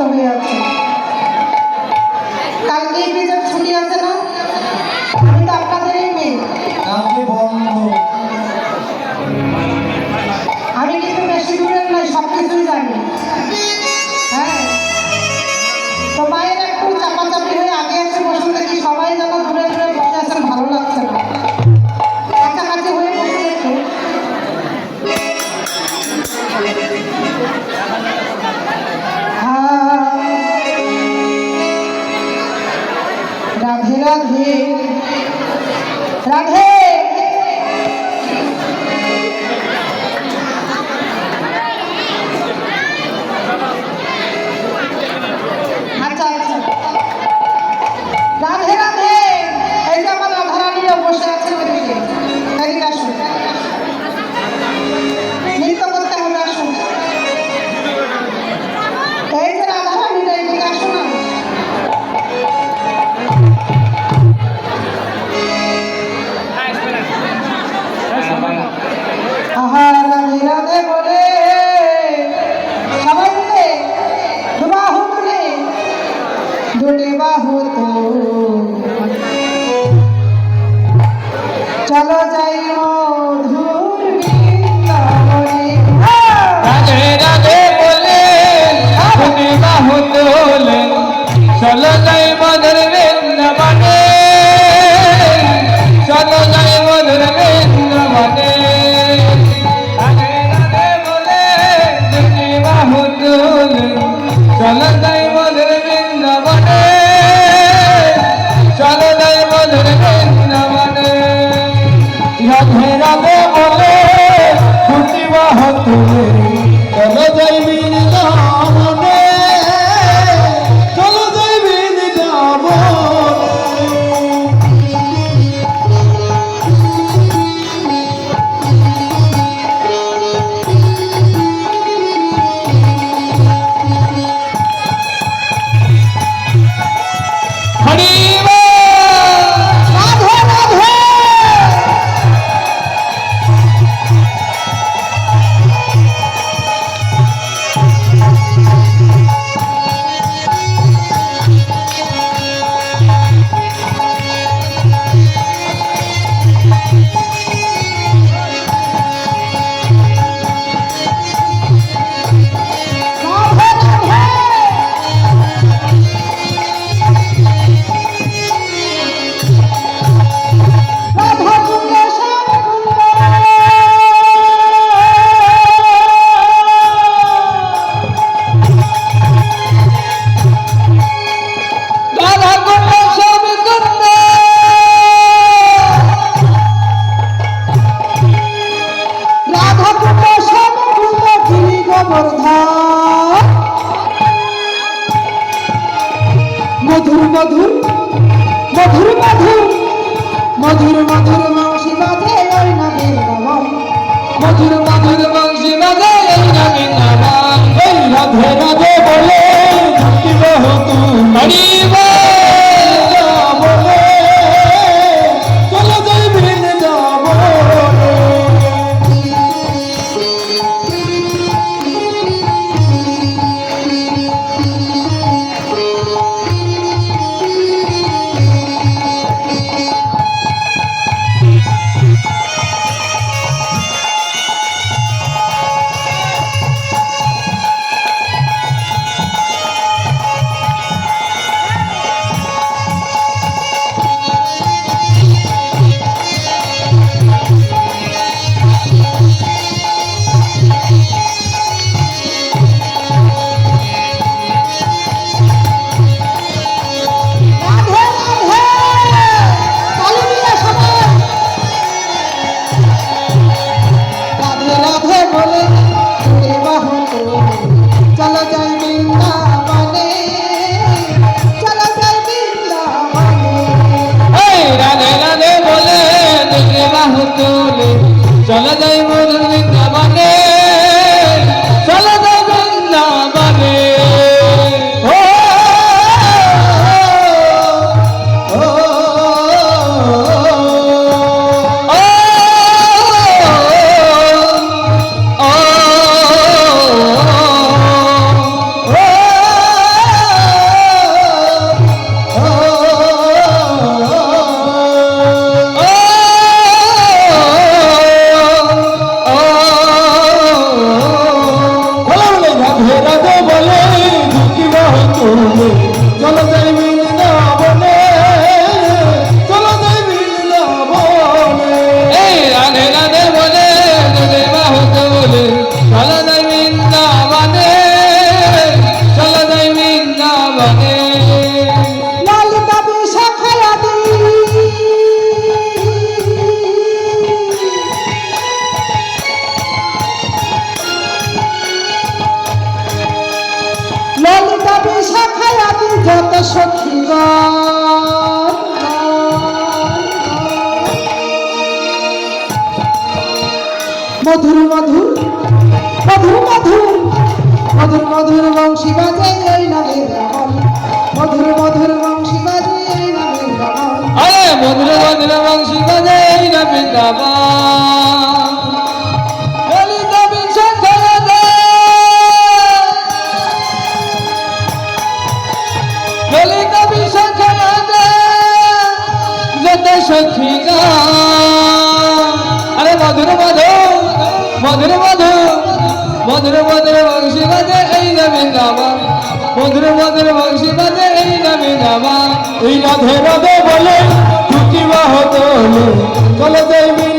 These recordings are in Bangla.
জন্য ব্যস্ত রাধে চলো যাই মধুর মধুর চলে যাই মধুর মধুর মধুর মধুর মধুর মধুর মধুর বংশী বাজে এই নামে মধুর মধুর বংশী বাজে এই নামে মধুর মধুর বংশী বাজে এই না মধুর বংশী বাজে এই নামে যাবা এই রাধে রাধে বলে টুকি বাহ বলে চলে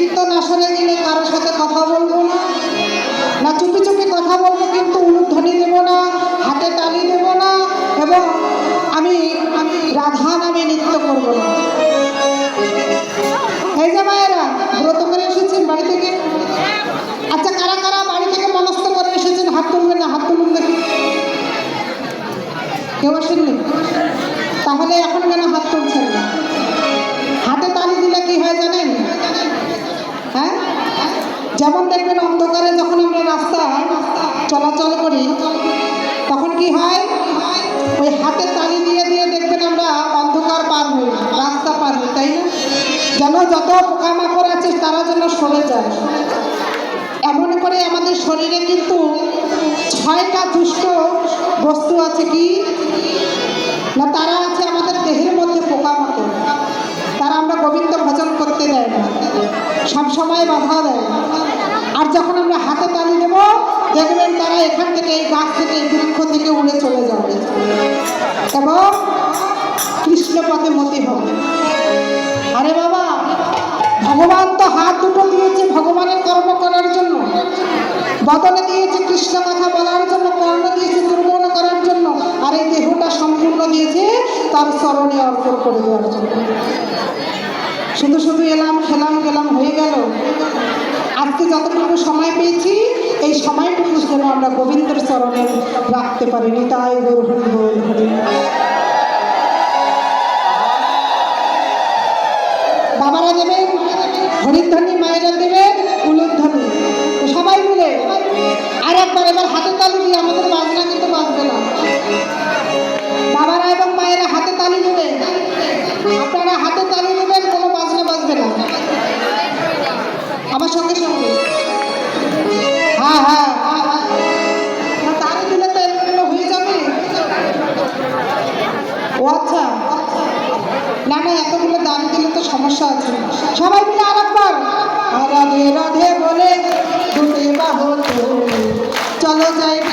কীর্তন আসরে গেলে কারোর সাথে কথা বলব না। না চুপি চুপি কথা বলব কিন্তু উলুধ্বনি দেব না, হাতে তালি দেব না এবং আমি আমি রাধা নামে নৃত্য করব না। এই যে মায়েরা, ব্রত করে এসেছেন বাড়ি থেকে? আচ্ছা কারা কারা বাড়ি থেকে মনস্থ করে এসেছেন? হাত তুলবেন না, হাত তুলুন দেখি। কেউ আসেননি? তাহলে এখন কেন না হাতে যেমন দেখবেন অন্ধকারে যখন আমরা রাস্তায় চলাচল করি, তখন কি হয়? ওই হাতে তালি দিয়ে দিয়ে দেখবেন আমরা অন্ধকার পার হই, রাস্তা পার হই, তাই না? যেন যত পোকামাকড় আছে তারা যেন সরে যায়। এমন করে আমাদের শরীরে কিন্তু ছয়টা দুষ্ট বস্তু আছে কি? না, তারা আছে আমাদের দেহের মধ্যে পোকামাকড়। তারা আমরা গোবিন্দ ভজন করতে দেয় না। সবসময় বাধা দেয় আর যখন আমরা হাতে তালি দেব দেখবেন তারা এখান থেকে, এই গাছ থেকে, এই বৃক্ষ থেকে উড়ে চলে যাবে। এবং কৃষ্ণ পথে মতি হবে। আরে বাবা, ভগবান তো হাত দুটো দিয়েছে ভগবানের কর্ম করার জন্য। বদলে দিয়েছে কৃষ্ণ কথা বলার জন্য, কর্ণ দিয়েছে দুর্বল করার জন্য, আর এই দেহটা সম্পূর্ণ দিয়েছে তার স্মরণে অর্পণ করে দেওয়ার জন্য। শুধু শুধু এলাম, খেলাম, গেলাম, হয়ে গেল। আজকে যতটুকু সময় পেয়েছি এই সময়টুকু যেন আমরা গোবিন্দর চরণে রাখতে পারিনি, তাই গৌর বাবারা দেবেন, হরিধ্বনি মায়েরা দেবেন। চলো